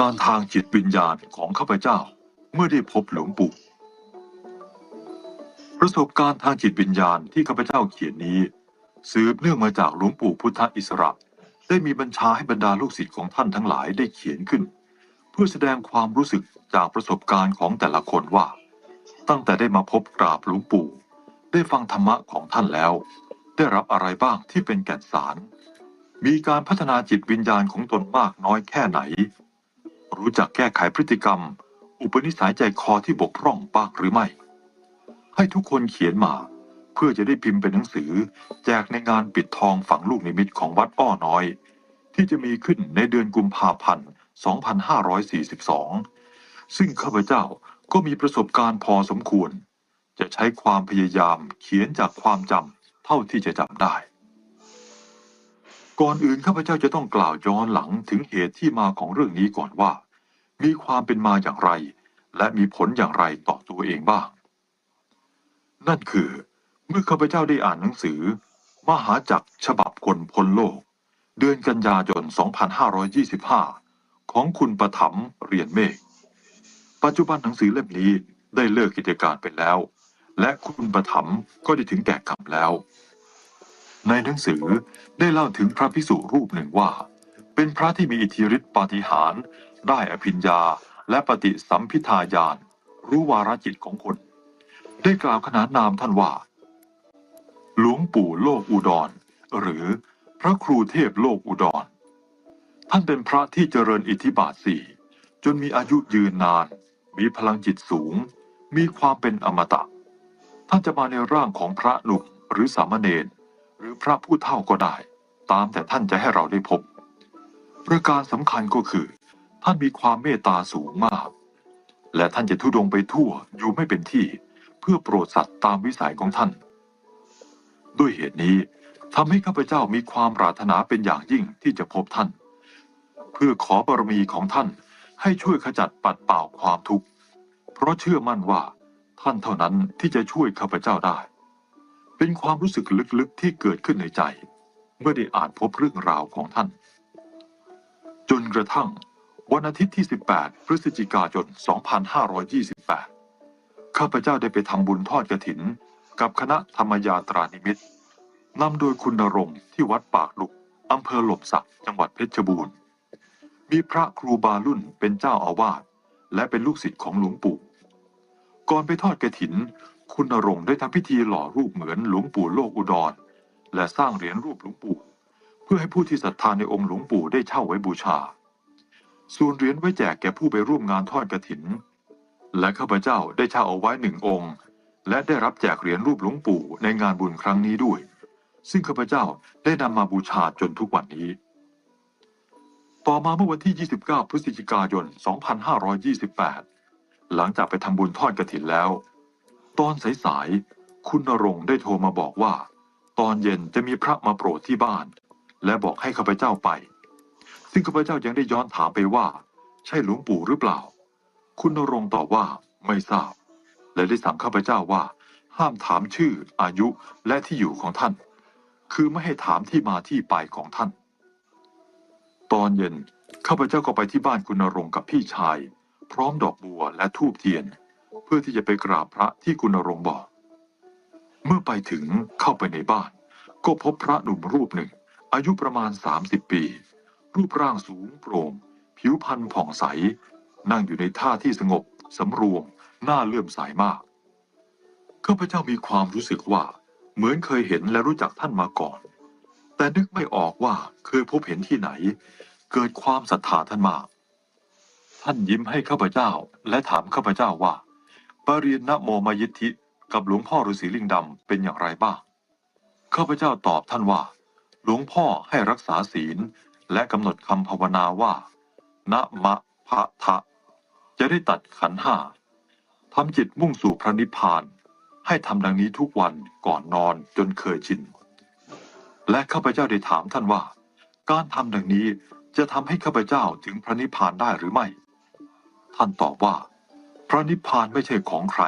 การทางจิตวิญญาณของข้าพเจ้าเมื่อได้พบหลวงปู่ ประสบการณ์ทางจิตวิญญาณที่ข้าพเจ้าเขียนนี้ สืบเนื่องมาจากหลวงปู่พุทธอิสระ ได้มีบัญชาให้บรรดาลูกศิษย์ของท่านทั้งหลายได้เขียนขึ้น เพื่อแสดงความรู้สึกจากประสบการณ์ของแต่ละคนว่า ตั้งแต่ได้มาพบกราบหลวงปู่ ได้ฟังธรรมะของท่านแล้ว ได้รับอะไรบ้างที่เป็นแก่นสาร มีการพัฒนาจิตวิญญาณของตนมากน้อยแค่ไหน รู้จักแก้ไขพฤติกรรม อุปนิสัยใจคอที่บกพร่องบ้างหรือไม่ ให้ทุกคนเขียนมา เพื่อจะได้พิมพ์เป็นหนังสือ แจกในงานปิดทองฝังลูกนิมิตของวัดอ้อน้อย ที่จะมีขึ้นในเดือนกุมภาพันธ์ 2542 ซึ่งข้าพเจ้าก็มีประสบการณ์พอสมควร จะใช้ความพยายามเขียนจากความจำเท่าที่จะจำได้ ก่อนอื่นข้าพเจ้าจะต้องกล่าวย้อนหลังถึงเหตุที่มาของเรื่องนี้ก่อนว่า มีความเป็นมาอย่างไร และมีผลอย่างไรต่อตัวเองบ้าง นั่นคือ เมื่อข้าพเจ้าได้อ่านหนังสือ มหาจักรฉบับคนพ้นโลก เดือนกันยายน 2525 ของคุณประถมเรียนเมฆปัจจุบันหนังสือเล่มนี้ได้เลิกกิจการไปแล้ว และคุณประถมก็ได้ถึงแก่กรรมแล้ว ในหนังสือได้เล่าถึงพระพิสุรูปหนึ่งว่า เป็นพระที่มีอิทธิฤทธิปาฏิหาริย์ได้อภิญญาและปฏิสัมพิทาญาณรู้วาระจิตของคน ได้กล่าวขนานนามท่านว่า หลวงปู่โลกอุดร หรือพระครูเทพโลกอุดร ท่านเป็นพระที่เจริญอิทธิบาทสี่จนมีอายุยืนนาน มีพลังจิตสูง มีความเป็นอมตะ ท่านจะมาในร่างของพระหนุ่มหรือสามเณร หรือพระผู้เฒ่าก็ได้ ตามแต่ท่านจะให้เราได้พบ ประการสำคัญก็คือ ท่านมีความเมตตาสูงมาก และท่านจะทุดงไปทั่วอยู่ไม่เป็นที่ เพื่อโปรดสัตว์ตามวิสัยของท่าน ด้วยเหตุนี้ทำให้ข้าพเจ้ามีความปรารถนาเป็นอย่างยิ่งที่จะพบท่าน เพื่อขอบารมีของท่านให้ช่วยขจัดปัดเป่าความทุกข์ เพราะเชื่อมั่นว่าท่านเท่านั้นที่จะช่วยข้าพเจ้าได้ เป็นความรู้สึกลึกๆที่เกิดขึ้นในใจ เมื่อได้อ่านพบเรื่องราวของท่าน จนกระทั่งวันอาทิตย์ที่ 18 พฤศจิกายน 2528 ข้าพเจ้าได้ไปทำบุญทอดกระถิน กับคณะธรรมยาตรานิมิตนำโดยคุณนรงที่วัดปากลุกอำเภอหลบสักจังหวัดเพชรบูรณ์ มีพระครูบาลุ่นเป็นเจ้าอาวาสและเป็นลูกศิษย์ของหลวงปู่ ก่อนไปทอดกระถิน คุณนรงค์ได้ทำพิธีหล่อรูปเหมือนหลวงปู่โลกอุดร และสร้างเหรียญรูปหลวงปู่ เพื่อให้ผู้ที่ศรัทธาในองค์หลวงปู่ได้เช่าไว้บูชา ส่วนเหรียญไว้แจกแก่ผู้ไปร่วมงานทอดกระถิน และข้าพเจ้าได้เช่าเอาไว้หนึ่งองค์ และได้รับแจกเหรียญรูปหลวงปู่ในงานบุญครั้งนี้ด้วย ซึ่งข้าพเจ้าได้นำมาบูชาจนทุกวันนี้ ต่อมาเมื่อวันที่ 29 พฤศจิกายน 2528 หลังจากไปทำบุญทอดกระถินแล้ว ตอนสายๆคุณนรงได้โทรมาบอกว่า ตอนเย็นจะมีพระมาโปรดที่บ้าน และบอกให้ข้าพเจ้าไป ซึ่งข้าพเจ้ายังได้ย้อนถามไปว่า ใช่หลวงปู่หรือเปล่า คุณนรงตอบว่าไม่ทราบ และได้สั่งข้าพเจ้าว่า ห้ามถามชื่อ อายุและที่อยู่ของท่าน คือไม่ให้ถามที่มาที่ไปของท่าน ตอนเย็นข้าพเจ้าก็ไปที่บ้านคุณนรงกับพี่ชาย พร้อมดอกบัวและธูปเทียน เพื่อที่จะไปกราบพระที่คุณนรงบอก เมื่อไปถึงเข้าไปในบ้าน ก็พบพระหนุ่มรูปหนึ่ง อายุประมาณ 30 ปี รูปร่างสูงโปร่ง ผิวพรรณผ่องใส นั่งอยู่ในท่าที่สงบสำรวมน่าเลื่อมใสมากข้าพเจ้ามีความรู้สึกว่า เหมือนเคยเห็นและรู้จักท่านมาก่อน แต่นึกไม่ออกว่าเคยพบเห็นที่ไหน เกิดความศรัทธาท่านมาก ท่านยิ้มให้ข้าพเจ้าและถามข้าพเจ้าว่า ปริณนะโมมยิทธิกับหลวงพ่อฤาษีลิงดำเป็นอย่างไรบ้างข้าพเจ้าตอบท่านว่า หลวงพ่อให้รักษาศีลและกำหนดคำภาวนาว่านะมะพะทะ จะได้ตัดขันห้าทำจิตมุ่งสู่พระนิพพาน ให้ทำดังนี้ทุกวันก่อนนอนจนเคยชิน และข้าพเจ้าได้ถามท่านว่า การทำดังนี้จะทำให้ข้าพเจ้าถึงพระนิพพานได้หรือไม่ ท่านตอบว่า พระนิพพานไม่ใช่ของใคร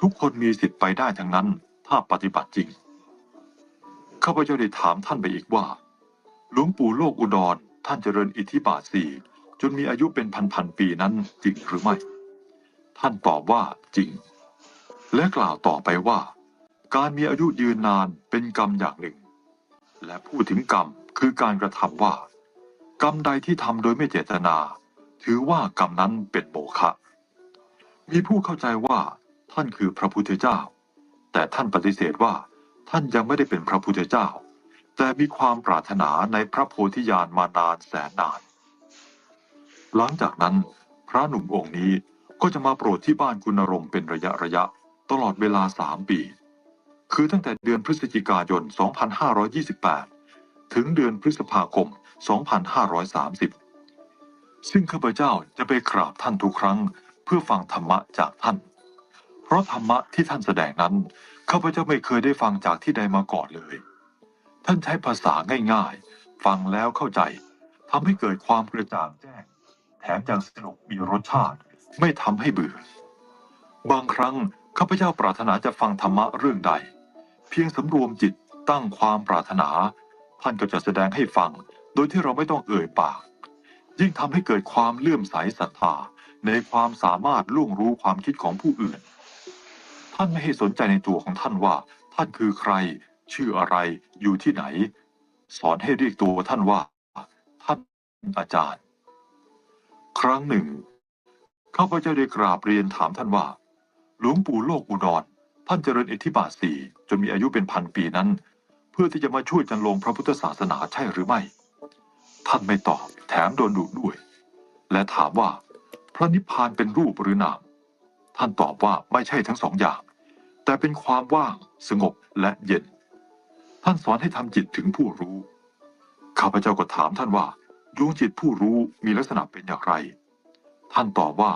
ทุกคนมีสิทธิ์ไปได้ทั้งนั้น ถ้าปฏิบัติจริง ข้าพเจ้าได้ถามท่านไปอีกว่า หลวงปู่โลกอุดร ท่านเจริญอิทธิบาทสี่จนมีอายุเป็นพันๆปีนั้นจริงหรือไม่ ท่านตอบว่าจริง และกล่าวต่อไปว่า การมีอายุยืนนานเป็นกรรมอย่างหนึ่ง และพูดถึงกรรมคือการกระทำว่า กรรมใดที่ทำโดยไม่เจตนา ถือว่ากรรมนั้นเป็นโมฆะ มีผู้เข้าใจว่าท่านคือพระพุทธเจ้า แต่ท่านปฏิเสธว่าท่านยังไม่ได้เป็นพระพุทธเจ้า แต่มีความปรารถนาในพระโพธิญาณมานานแสนนาน หลังจากนั้น พระหนุ่มองค์นี้ก็จะมาโปรดที่บ้านคุณรงค์เป็นระยะระยะตลอดเวลาสามปี คือตั้งแต่เดือนพฤศจิกายน 2528 ถึงเดือนพฤษภาคม 2530 ซึ่งข้าพเจ้าจะไปกราบท่านทุกครั้ง พื่อฟังธรรมะจากท่าน เพราะธรรมะที่ท่านแสดงนั้นข้าพเจ้าไม่เคยได้ฟังจากที่ใดมาก่อนเลย ท่านใช้ภาษาง่ายๆ ฟังแล้วเข้าใจทำให้เกิดความกระจ่างแจ้ง แถมยังสนุกมีรสชาติไม่ทำให้เบื่อ บางครั้งข้าพเจ้าปรารถนาจะฟังธรรมะเรื่องใด เพียงสำรวมจิตตั้งความปรารถนา ท่านก็จะแสดงให้ฟัง โดยที่เราไม่ต้องเอ่ยปาก ยิ่งทำให้เกิดความเลื่อมใสศรัทธา ในความสามารถล่วงรู้ความคิดของผู้อื่น ท่านไม่ให้สนใจในตัวของท่านว่า ท่านคือใคร ชื่ออะไร อยู่ที่ไหน สอนให้เรียกตัวท่านว่า ท่านอาจารย์ ครั้งหนึ่งข้าพเจ้าได้กราบเรียนถามท่านว่า หลวงปู่โลกอุดร ท่านเจริญอิทธิบาทสี่จนมีอายุเป็นพันปีนั้น เพื่อที่จะมาช่วยจันลงพระพุทธศาสนาใช่หรือไม่ ท่านไม่ตอบแถมโดนดุด้วย และถามว่า ระนิพพานเป็นรูปหรือนาม ท่านตอบว่าไม่ใช่ทั้งสองอย่าง แต่เป็นความว่างสงบและเย็น ท่านสอนให้ทำจิตถึงผู้รู้ ข้าพเจ้าก็ถามท่านว่าดวงจิตผู้รู้มีลักษณะเป็นอย่างไร ท่านตอบว่า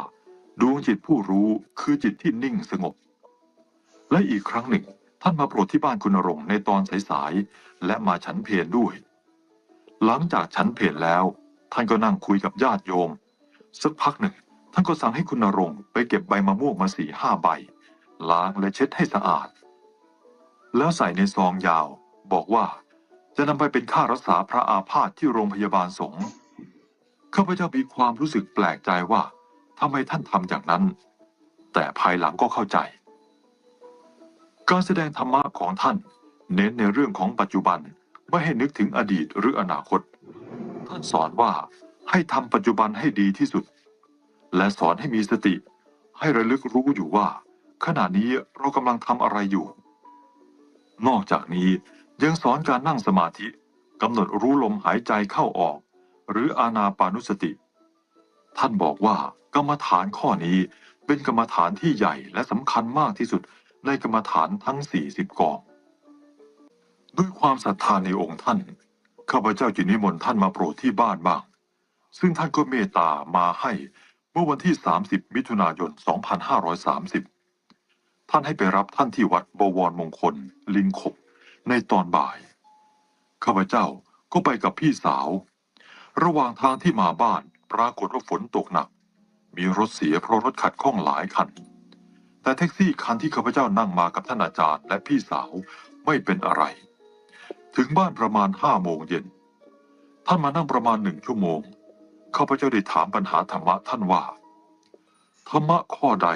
ดวงจิตผู้รู้คือจิตที่นิ่งสงบ และอีกครั้งหนึ่ง ท่านมาโปรดที่บ้านคุณรงในตอนสายๆและมาฉันเพลด้วย หลังจากฉันเพลแล้ว ท่านก็นั่งคุยกับญาติโยม สักพักหนึ่ง ท่านก็สั่งให้คุณณรงค์ไปเก็บใบมะม่วงมาสี่ห้าใบ ล้างและเช็ดให้สะอาด แล้วใส่ในซองยาว บอกว่าจะนำไปเป็นค่ารักษาพระอาพาธที่โรงพยาบาลสงฆ์ข้าพเจ้ามีความรู้สึกแปลกใจว่าทำไมท่านทำอย่างนั้น แต่ภายหลังก็เข้าใจ การแสดงธรรมะของท่าน เน้นในเรื่องของปัจจุบันไม่ให้นึกถึงอดีตหรืออนาคต ท่านสอนว่าให้ทำปัจจุบันให้ดีที่สุด และสอนให้มีสติ ให้ระลึกรู้อยู่ว่า ขณะนี้เรากำลังทำอะไรอยู่ นอกจากนี้ยังสอนการนั่งสมาธิกำหนดรู้ลมหายใจเข้าออก หรืออานาปานุสติ ท่านบอกว่ากรรมฐานข้อนี้เป็นกรรมฐานที่ใหญ่และสำคัญมากที่สุดในกรรมฐานทั้ง 40 กอง ด้วยความศรัทธาในองค์ท่าน ข้าพเจ้าจึงนิมนต์ท่านมาโปรดที่บ้านบ้าง ซึ่งท่านก็เมตตามาให้ เมื่อวันที่ 30 มิถุนายน 2530 ท่านให้ไปรับท่านที่วัดบวรมงคล ลิงขบ ในตอนบ่าย ข้าพเจ้าก็ไปกับพี่สาว ระหว่างทางที่มาบ้านปรากฏว่าฝนตกหนัก มีรถเสียเพราะรถขัดข้องหลายคัน แต่แท็กซี่คันที่ข้าพเจ้านั่งมากับท่านอาจารย์และพี่สาวไม่เป็นอะไร ถึงบ้านประมาณห้าโมงเย็น ท่านมานั่งประมาณหนึ่งชั่วโมง ข้าพเจ้าได้ถามปัญหาธรรมะท่านว่า ธรรมะข้อใด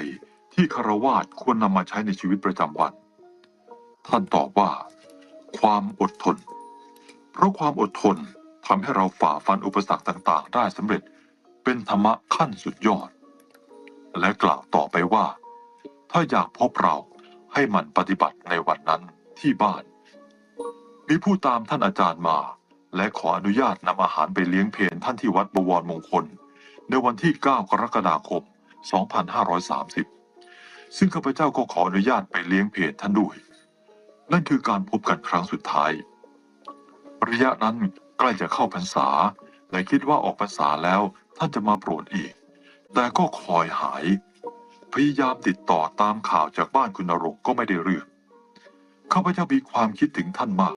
ที่คารวาสควรนำมาใช้ในชีวิตประจำวัน ท่านตอบว่า ความอดทน เพราะความอดทนทำให้เราฝ่าฟันอุปสรรคต่าง ๆ ได้สำเร็จเป็นธรรมะขั้นสุดยอด และกล่าวต่อไปว่า ถ้าอยากพบเราให้มันปฏิบัติในวันนั้นที่บ้าน มีผู้ตามท่านอาจารย์มา และขออนุญาตนำอาหารไปเลี้ยงเพลท่านที่วัดบวรมงคล ในวันที่ 9 กรกฎาคม 2530 ซึ่งข้าพเจ้าก็ขออนุญาตไปเลี้ยงเพลท่านด้วย นั่นคือการพบกันครั้งสุดท้าย ระยะนั้นใกล้จะเข้าพรรษา และคิดว่าออกพรรษาแล้วท่านจะมาโปรดอีก แต่ก็คอยหาย พยายามติดต่อตามข่าวจากบ้านคุณนรงก็ไม่ได้เรื่องข้าพเจ้ามีความคิดถึงท่านมาก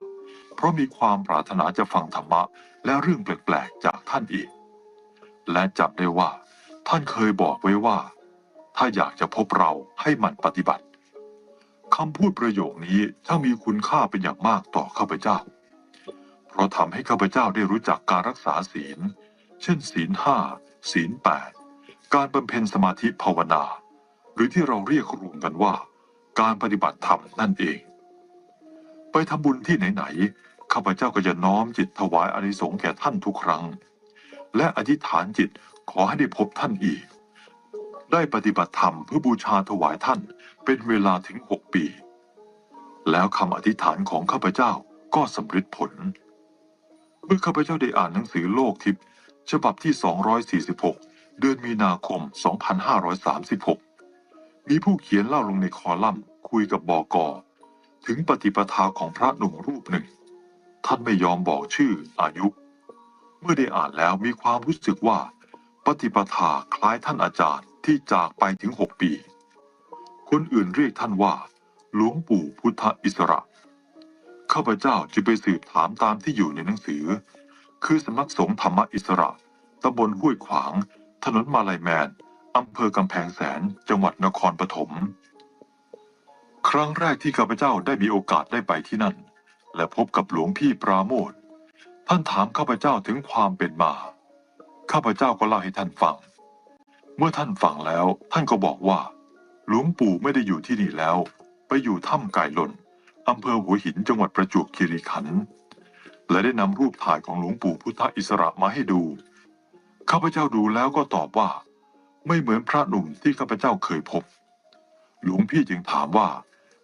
เพราะมีความปรารถนาจะฟังธรรมะ และเรื่องแปลกๆจากท่านอีก และจับได้ว่า ท่านเคยบอกไว้ว่า ถ้าอยากจะพบเราให้มันปฏิบัติคำพูดประโยคนี้ช่างมีคุณค่าเป็นอย่างมากต่อข้าพเจ้า เพราะทำให้ข้าพเจ้าได้รู้จักการรักษาศีล เช่น ศีลห้าศีลแปดการบำเพ็ญสมาธิภาวนา หรือที่เราเรียกรวมกันว่า การปฏิบัติธรรมนั่นเอง ไปทำบุญที่ไหนๆข้าพเจ้าก็จะน้อมจิตถวายอานิสงส์แก่ท่านทุกครั้ง และอธิษฐานจิตขอให้ได้พบท่านอีก ได้ปฏิบัติธรรมเพื่อบูชาถวายท่านเป็นเวลาถึงหกปี แล้วคำอธิษฐานของข้าพเจ้าก็สำเร็จผล เมื่อข้าพเจ้าได้อ่านหนังสือโลกทิพย์ฉบับที่ 246 เดือนมีนาคม 2536 มีผู้เขียนเล่าลงในคอลัมน์คุยกับบอกอ ถึงปฏิปทาของพระหนุ่มรูปหนึ่ง ท่านไม่ยอมบอกชื่ออายุ เมื่อได้อ่านแล้วมีความรู้สึกว่า ปฏิปทาคล้ายท่านอาจารย์ที่จากไปถึงหกปี คนอื่นเรียกท่านว่า หลวงปู่พุทธอิสระข้าพเจ้าจึงไปสืบถามตามที่อยู่ในหนังสือ คือสำนักสงฆ์ธรรมอิสระตำบลห้วยขวาง ถนนมาลายแมนอำเภอกำแพงแสน จังหวัดนครปฐม ครั้งแรกที่ข้าพเจ้าได้มีโอกาสได้ไปที่นั่น และพบกับหลวงพี่ปราโมทท่านถามข้าพเจ้าถึงความเป็นมา ข้าพเจ้าก็เล่าให้ท่านฟัง เมื่อท่านฟังแล้วท่านก็บอกว่า หลวงปู่ไม่ได้อยู่ที่นี่แล้ว ไปอยู่ถ้ำไก่หล่นอำเภอหัวหินจังหวัดประจวบคีรีขันธ์และได้นำรูปถ่ายของหลวงปู่พุทธอิสระมาให้ดู ข้าพเจ้าดูแล้วก็ตอบว่า ไม่เหมือนพระหนุ่มที่ข้าพเจ้าเคยพบ หลวงพี่จึงถามว่า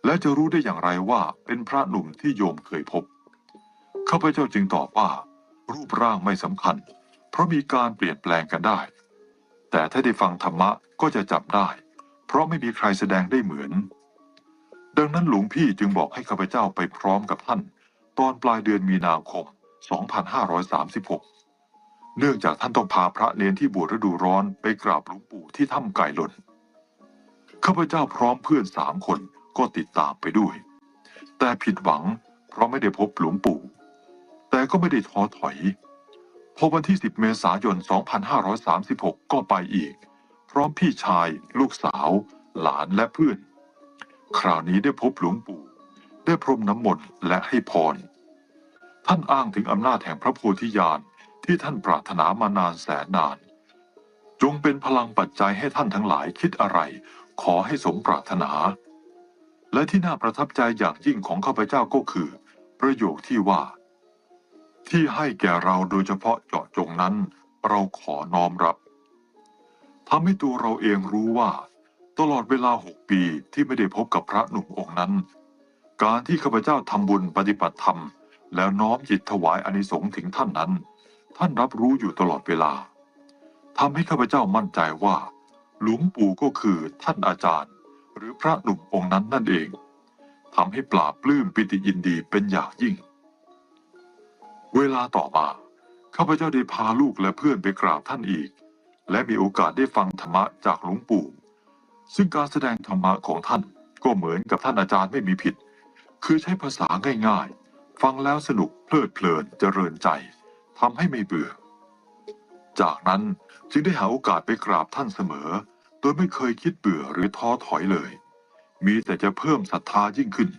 แล้วจะรู้ได้อย่างไรว่าเป็นพระหนุ่มที่โยมเคยพบ ข้าพเจ้าจึงตอบว่า รูปร่างไม่สำคัญ เพราะมีการเปลี่ยนแปลงกันได้ แต่ถ้าได้ฟังธรรมะก็จะจับได้ เพราะไม่มีใครแสดงได้เหมือน ดังนั้นหลวงพี่จึงบอกให้ข้าพเจ้าไปพร้อมกับท่าน ตอนปลายเดือนมีนาคม 2536 เนื่องจากท่านต้องพาพระเนนที่บวชฤดูร้อนไปกราบหลวงปู่ที่ถ้ำไก่หล่นข้าพเจ้าพร้อมเพื่อนสามคน ก็ติดตามไปด้วย แต่ผิดหวังเพราะไม่ได้พบหลวงปู่ แต่ก็ไม่ได้ท้อถอย พอวันที่ 10 เมษายน 2536 ก็ไปอีก พร้อมพี่ชาย ลูกสาว หลานและเพื่อน คราวนี้ได้พบหลวงปู่ ได้พรมน้ำมนต์และให้พร ท่านอ้างถึงอำนาจแห่งพระโพธิญาณที่ท่านปรารถนามานานแสนนาน จงเป็นพลังปัจจัยให้ท่านทั้งหลายคิดอะไร ขอให้สมปรารถนา และที่น่าประทับใจอย่างยิ่งของข้าพเจ้าก็คือ ประโยคที่ว่า ที่ให้แก่เราโดยเฉพาะเจาะจงนั้น เราขอน้อมรับทำให้ตัวเราเองรู้ว่า ตลอดเวลาหกปีที่ไม่ได้พบกับพระหนุ่มองค์นั้น การที่ข้าพเจ้าทำบุญปฏิบัติธรรม แล้วน้อมจิตถวายอนิสงส์ถึงท่านนั้น ท่านรับรู้อยู่ตลอดเวลาทำให้ข้าพเจ้ามั่นใจว่า หลวงปู่ก็คือท่านอาจารย์ หรือพระหนุ่มองค์นั้นนั่นเองทำให้ปราปลื้มปิติยินดีเป็นอย่างยิ่ง เวลาต่อมาข้าพเจ้าได้พาลูกและเพื่อนไปกราบท่านอีก และมีโอกาสได้ฟังธรรมะจากหลวงปู่ ซึ่งการแสดงธรรมะของท่านก็เหมือนกับท่านอาจารย์ไม่มีผิด คือใช้ภาษาง่ายๆ ฟังแล้วสนุกเพลิดเพลินเจริญใจทำให้ไม่เบื่อ จากนั้นจึงได้หาโอกาสไปกราบท่านเสมอ โดยไม่เคยคิดเบื่อหรือท้อถอยเลย มีแต่จะเพิ่มศรัทธายิ่งขึ้น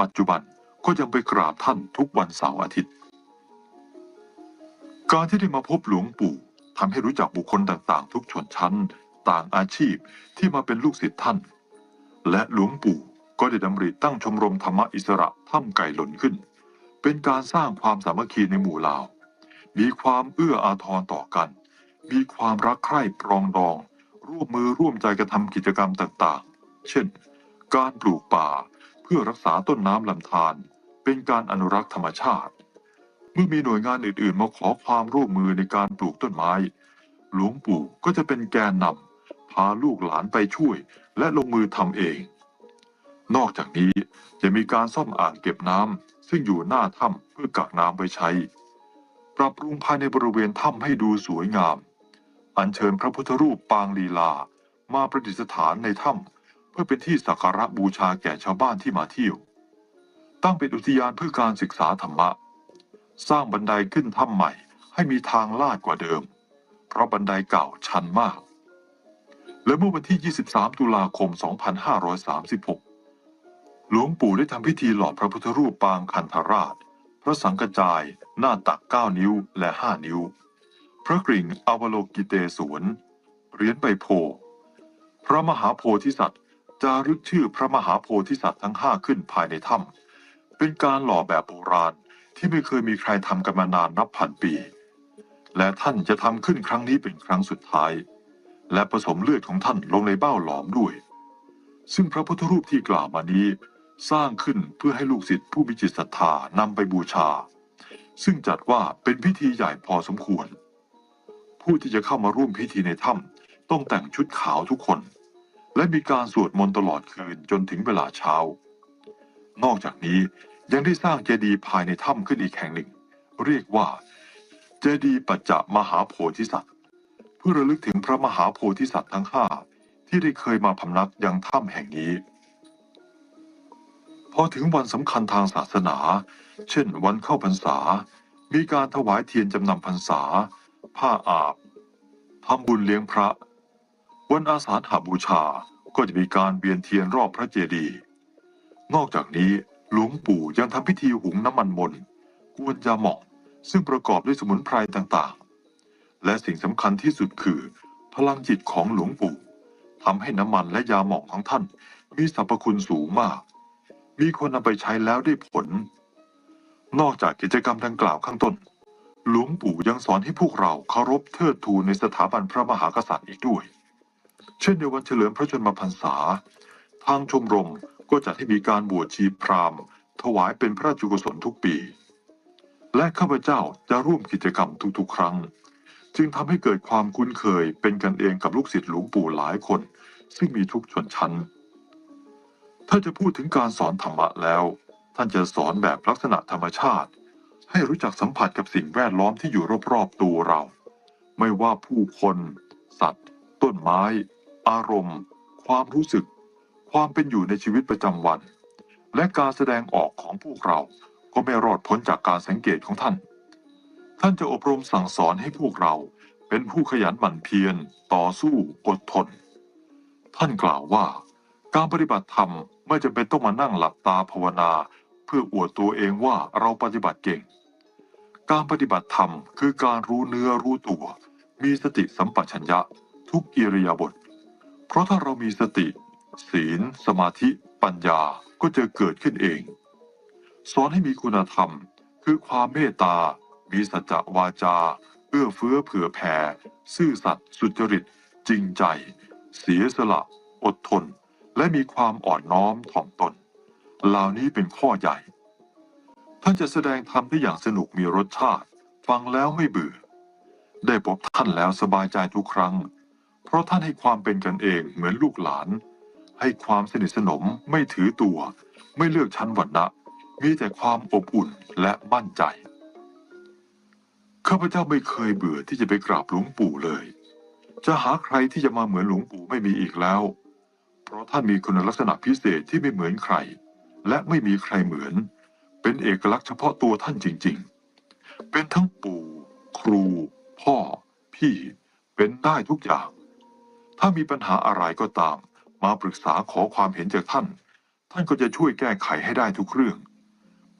ปัจจุบันก็ยังไปกราบท่านทุกวันเสาร์อาทิตย์ การที่ได้มาพบหลวงปู่ทำให้รู้จักบุคคลต่างๆ ทุกชนชั้น ต่างอาชีพที่มาเป็นลูกศิษย์ท่าน และหลวงปู่ก็ได้ดำริตั้งชมรมธรรมอิสระถ้ำไก่หล่นขึ้น เป็นการสร้างความสามัคคีในหมู่ล่ามีความเอื้ออาทรต่อกัน มีความรักใคร่ปรองดอง ร่วมมือร่วมใจกันทำกิจกรรมต่างๆ เช่น การปลูกป่าเพื่อรักษาต้นน้ำลำธารเป็นการอนุรักษ์ธรรมชาติ เมื่อมีหน่วยงานอื่นๆ มาขอความร่วมมือในการปลูกต้นไม้ หลวงปู่ก็จะเป็นแกนนำพาลูกหลานไปช่วย และลงมือทำเอง นอกจากนี้จะมีการซ่อมอ่างเก็บน้ำซึ่งอยู่หน้าถ้ำเพื่อกักน้ำไว้ใช้ ปรับปรุงภายในบริเวณถ้ำให้ดูสวยงาม อัญเชิญพระพุทธรูปปางลีลา มาประดิษฐานในถ้ำเพื่อเป็นที่สักการะบูชาแก่ชาวบ้านที่มาเที่ยว ตั้งเป็นอุทยานเพื่อการศึกษาธรรมะ สร้างบันไดขึ้นถ้ำใหม่ให้มีทางลาดกว่าเดิม เพราะบันไดเก่าชันมาก และเมื่อวันที่ 23 ตุลาคม 2536 หลวงปู่ได้ทำพิธีหล่อพระพุทธรูปปางคันธราช พระสังกจาย หน้าตัก 9 นิ้วและ 5 นิ้ว พระกริ่งอวโลกิเตศวนเหรียญใบโพพระมหาโพธิสัตว์จารึกชื่อพระมหาโพธิสัตว์ทั้งห้าขึ้นภายในถ้ำเป็นการหล่อแบบโบราณที่ไม่เคยมีใครทำกันมานานนับพันปี และท่านจะทำขึ้นครั้งนี้เป็นครั้งสุดท้าย และผสมเลือดของท่านลงในเบ้าหลอมด้วย ซึ่งพระพุทธรูปที่กล่าวมานี้ สร้างขึ้นเพื่อให้ลูกศิษย์ผู้มีจิตศรัทธานำไปบูชา ซึ่งจัดว่าเป็นพิธีใหญ่พอสมควร ผู้ที่จะเข้ามาร่วมพิธีในถ้ำต้องแต่งชุดขาวทุกคน และมีการสวดมนต์ตลอดคืนจนถึงเวลาเช้า นอกจากนี้ยังได้สร้างเจดีย์ภายในถ้ำขึ้นอีกแห่งหนึ่ง เรียกว่า เจดีย์ปัจจมหาโพธิสัตว์ เพื่อระลึกถึงพระมหาโพธิสัตว์ทั้งห้าที่ได้เคยมาพำนักยังถ้ำแห่งนี้ พอถึงวันสำคัญทางศาสนา เช่นวันเข้าพรรษา มีการถวายเทียนจำนำพรรษา ผ้าอาบทำบุญเลี้ยงพระ วันอาสาฬหบูชาก็จะมีการเวียนเทียนรอบพระเจดีย์นอกจากนี้หลวงปู่ยังทำพิธีหุงน้ำมันมนกวนยาหม่องซึ่งประกอบด้วยสมุนไพรต่างๆ และสิ่งสำคัญที่สุดคือ พลังจิตของหลวงปู่ทำให้น้ำมันและยาหม่องของท่าน มีสรรพคุณสูงมาก มีคนนำไปใช้แล้วได้ผล นอกจากกิจกรรมดังกล่าวข้างต้น หลวงปู่ยังสอนให้พวกเราเคารพเทิดทูนในสถาบันพระมหากษัตริย์อีกด้วย เช่นในวันเฉลิมพระชนมพรรษา ทางชมรมก็จัดให้มีการบวชชีพราหมณ์ ถวายเป็นพระราชกุศลทุกปี และข้าพเจ้าจะร่วมกิจกรรมทุกๆ ครั้ง จึงทำให้เกิดความคุ้นเคยเป็นกันเองกับลูกศิษย์หลวงปู่หลายคน ซึ่งมีทุกชนชั้น ถ้าจะพูดถึงการสอนธรรมะแล้ว ท่านจะสอนแบบลักษณะธรรมชาติ ให้รู้จักสัมผัสกับสิ่งแวดล้อมที่อยู่รอบๆตัวเรา ไม่ว่าผู้คน สัตว์ ต้นไม้ อารมณ์ ความรู้สึก ความเป็นอยู่ในชีวิตประจำวัน และการแสดงออกของพวกเราก็ไม่รอดพ้นจากการสังเกตของท่าน ท่านจะอบรมสั่งสอนให้พวกเราเป็นผู้ขยันหมั่นเพียร ต่อสู้ อดทน ท่านกล่าวว่า การปฏิบัติธรรมไม่จำเป็นต้องมานั่งหลับตาภาวนา เพื่ออวดตัวเองว่าเราปฏิบัติเก่ง การปฏิบัติธรรมคือการรู้เนื้อรู้ตัว มีสติสัมปชัญญะ ทุกอิริยาบถเพราะถ้าเรามีสติ ศีล สมาธิ ปัญญาก็จะเกิดขึ้นเอง สอนให้มีคุณธรรม คือความเมตตา มีสัจวาจา เอื้อเฟื้อเผื่อแผ่ ซื่อสัตย์สุจริต จริงใจ เสียสละ อดทน และมีความอ่อนน้อมถ่อมตน เหล่านี้เป็นข้อใหญ่ ท่านจะแสดงธรรมได้อย่างสนุกมีรสชาติ ฟังแล้วไม่เบื่อ ได้พบท่านแล้วสบายใจทุกครั้ง เพราะท่านให้ความเป็นกันเองเหมือนลูกหลาน ให้ความสนิทสนมไม่ถือตัว ไม่เลือกชั้นวรรณะ มีแต่ความอบอุ่นและมั่นใจ ข้าพเจ้าไม่เคยเบื่อที่จะไปกราบหลวงปู่เลย จะหาใครที่จะมาเหมือนหลวงปู่ไม่มีอีกแล้ว เพราะท่านมีคุณลักษณะพิเศษที่ไม่เหมือนใคร และไม่มีใครเหมือน เป็นเอกลักษณ์เฉพาะตัวท่านจริง ๆ เป็นทั้งปู่ ครู พ่อ พี่เป็นได้ทุกอย่าง ถ้ามีปัญหาอะไรก็ตาม มาปรึกษาขอความเห็นจากท่าน ท่านก็จะช่วยแก้ไขให้ได้ทุกเรื่อง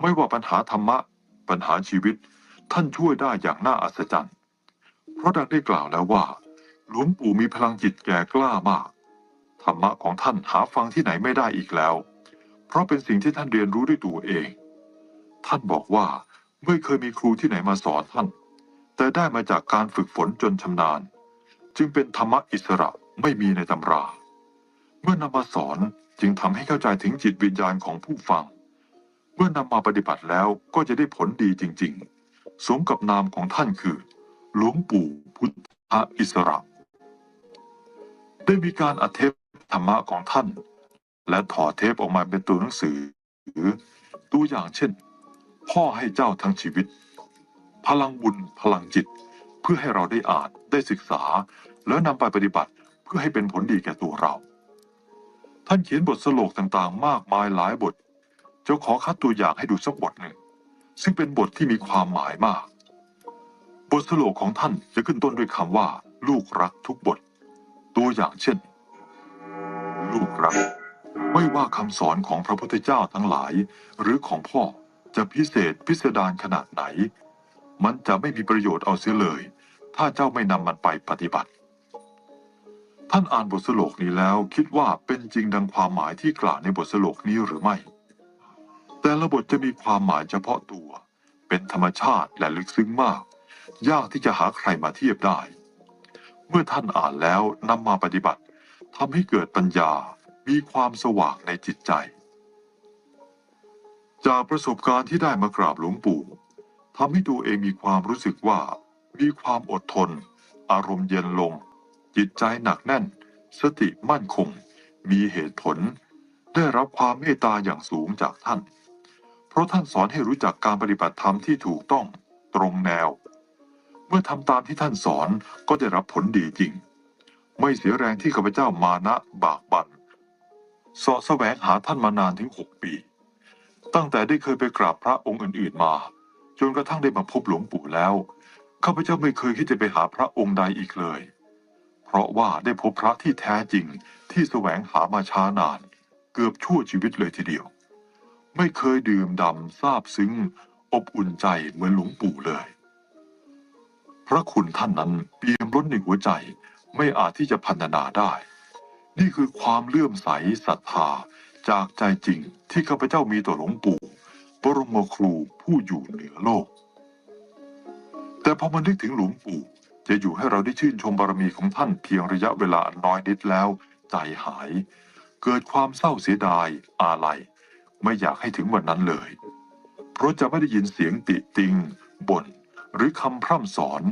ไม่ว่าปัญหาธรรมะ ปัญหาชีวิต ท่านช่วยได้อย่างน่าอัศจรรย์ เพราะดังได้กล่าวแล้วว่า หลวงปู่มีพลังจิตแก่กล้ามาก ธรรมะของท่านหาฟังที่ไหนไม่ได้อีกแล้ว เพราะเป็นสิ่งที่ท่านเรียนรู้ด้วยตัวเอง ท่านบอกว่าไม่เคยมีครูที่ไหนมาสอนท่าน แต่ได้มาจากการฝึกฝนจนชำนาญ จึงเป็นธรรมะอิสระไม่มีในตำรา เมื่อนำมาสอนจึงทำให้เข้าใจถึงจิตวิญญาณของผู้ฟัง เมื่อนำมาปฏิบัติแล้วก็จะได้ผลดีจริง ๆ สมกับนามของท่านคือหลวงปู่พุทธอิสระ ได้มีการอัดเทปธรรมะของท่าน และถอดเทปออกมาเป็นตัวหนังสือ ตัวอย่างเช่น พ่อให้เจ้าทั้งชีวิต พลังบุญพลังจิต เพื่อให้เราได้อ่านได้ศึกษา แล้วนำไปปฏิบัติเพื่อให้เป็นผลดีแก่ตัวเรา ท่านเขียนบทสโลกต่างๆ มากมายหลายบท จะขอคัดตัวอย่างให้ดูสักบทหนึ่ง ซึ่งเป็นบทที่มีความหมายมาก บทสโลกของท่านจะขึ้นต้นด้วยคำว่า ลูกรักทุกบท ตัวอย่างเช่น ลูกรักไม่ว่าคำสอนของพระพุทธเจ้าทั้งหลายหรือของพ่อ จะพิเศษพิสดารขนาดไหน มันจะไม่มีประโยชน์เอาเสียเลย ถ้าเจ้าไม่นำมันไปปฏิบัติ ท่านอ่านบทสโลกนี้แล้วคิดว่าเป็นจริงดังความหมายที่กล่าวในบทสโลกนี้หรือไม่ แต่ละบทจะมีความหมายเฉพาะตัว เป็นธรรมชาติและลึกซึ้งมาก ยากที่จะหาใครมาเทียบได้ เมื่อท่านอ่านแล้วนำมาปฏิบัติทำให้เกิดปัญญา มีความสว่างในจิตใจ จากประสบการณ์ที่ได้มากราบหลวงปู่ทำให้ตัวเองมีความรู้สึกว่า มีความอดทน อารมณ์เย็นลง จิตใจหนักแน่น สติมั่นคง มีเหตุผล ได้รับความเมตตาอย่างสูงจากท่าน เพราะท่านสอนให้รู้จักการปฏิบัติธรรมที่ถูกต้องตรงแนว เมื่อทำตามที่ท่านสอนก็ได้รับผลดีจริง ไม่เสียแรงที่ข้าพเจ้ามานะบากบัน่นสาะแสวงหาท่านมานานถึงหกปี ตั้งแต่ได้เคยไปกราบพระองค์อื่นๆมา จนกระทั่งได้มาพบหลวงปู่แล้วข้าพเจ้าไม่เคยคิดจะไปหาพระองค์ใดอีกเลย เพราะว่าได้พบพระที่แท้จริงที่แสวงหามาช้านาน เกือบชั่วชีวิตเลยทีเดียว ไม่เคยดื่มดำซาบซึ้ง อบอุ่นใจเหมือนหลวงปู่เลย พระคุณท่านนั้นเปี่ยมล้นในหัวใจไม่อาจที่จะพันนาได้ นี่คือความเลื่อมใสศรัทธา จากใจจริงที่ข้าพเจ้ามีต่อหลวงปู่บรมครูผู้อยู่เหนือโลก แต่พอมานึกถึงหลวงปู่จะอยู่ให้เราได้ชื่นชมบารมีของท่านเพียงระยะเวลาน้อยนิดแล้ว ใจหาย เกิดความเศร้าเสียดาย อาลัย ไม่อยากให้ถึงวันนั้นเลย เพราะจะไม่ได้ยินเสียงติติงบ่นหรือคำพร่ำสอน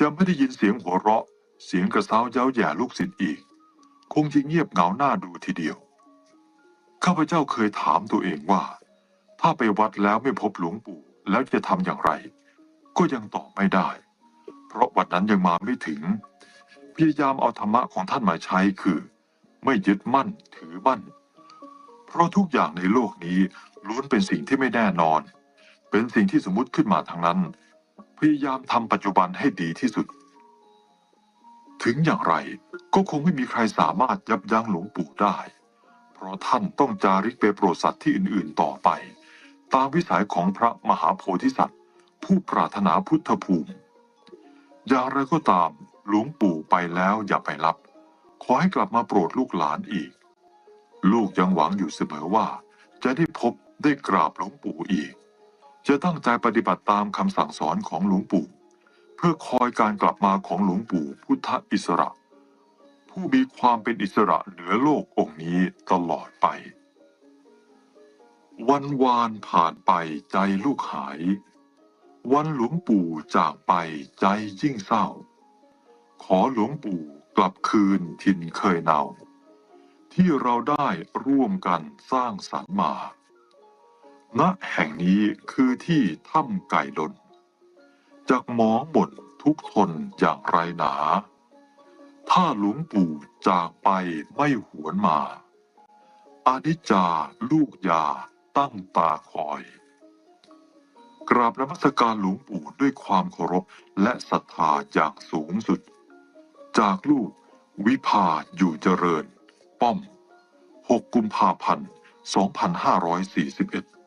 จะไม่ได้ยินเสียงหัวเราะ เสียงกระเซ้าเย้าแย่ลูกศิษย์อีก คงจะเงียบเหงาหน้าดูทีเดียว ข้าพเจ้าเคยถามตัวเองว่า ถ้าไปวัดแล้วไม่พบหลวงปู่แล้วจะทำอย่างไร ก็ยังตอบไม่ได้ เพราะวันนั้นยังมาไม่ถึง พยายามเอาธรรมะของท่านมาใช้คือ ไม่ยึดมั่นถือมั่น เพราะทุกอย่างในโลกนี้ล้วนเป็นสิ่งที่ไม่แน่นอน เป็นสิ่งที่สมมติขึ้นมาทั้งนั้น พยายามทำปัจจุบันให้ดีที่สุด ถึงอย่างไรก็คงไม่มีใครสามารถยับยั้งหลวงปู่ได้ ราะท่านต้องจาริกไปโปรดสัตว์ที่อื่นๆต่อไป ตามวิสัยของพระมหาโพธิสัตว์ ผู้ปรารถนาพุทธภูมิ อย่างไรก็ตามหลวงปู่ไปแล้วอย่าไปรับ ขอให้กลับมาโปรดลูกหลานอีก ลูกยังหวังอยู่เสมอว่า จะได้พบได้กราบหลวงปู่อีก จะตั้งใจปฏิบัติตามคำสั่งสอนของหลวงปู่ เพื่อคอยการกลับมาของหลวงปู่พุทธอิสระ ผู้มีความเป็นอิสระเหนือโลกองค์นี้ตลอดไป วันวานผ่านไปใจลูกหาย วันหลวงปู่จากไปใจยิ่งเศร้า ขอหลวงปู่กลับคืนถิ่นเคยเนา ที่เราได้ร่วมกันสร้างสรรค์มา ณแห่งนี้คือที่ถ้ำไก่ดนจากหมองหมดทุกทนอย่างไรหนา ถ้าหลวงปู่จากไปไม่หวนมา อานิจจาลูกยาตั้งตาคอย กราบนมัสการหลวงปู่ด้วยความเคารพและศรัทธาอย่างสูงสุด จากลูกวิภาอยู่เจริญ ป้อม 6 กุมภาพันธ์ 2541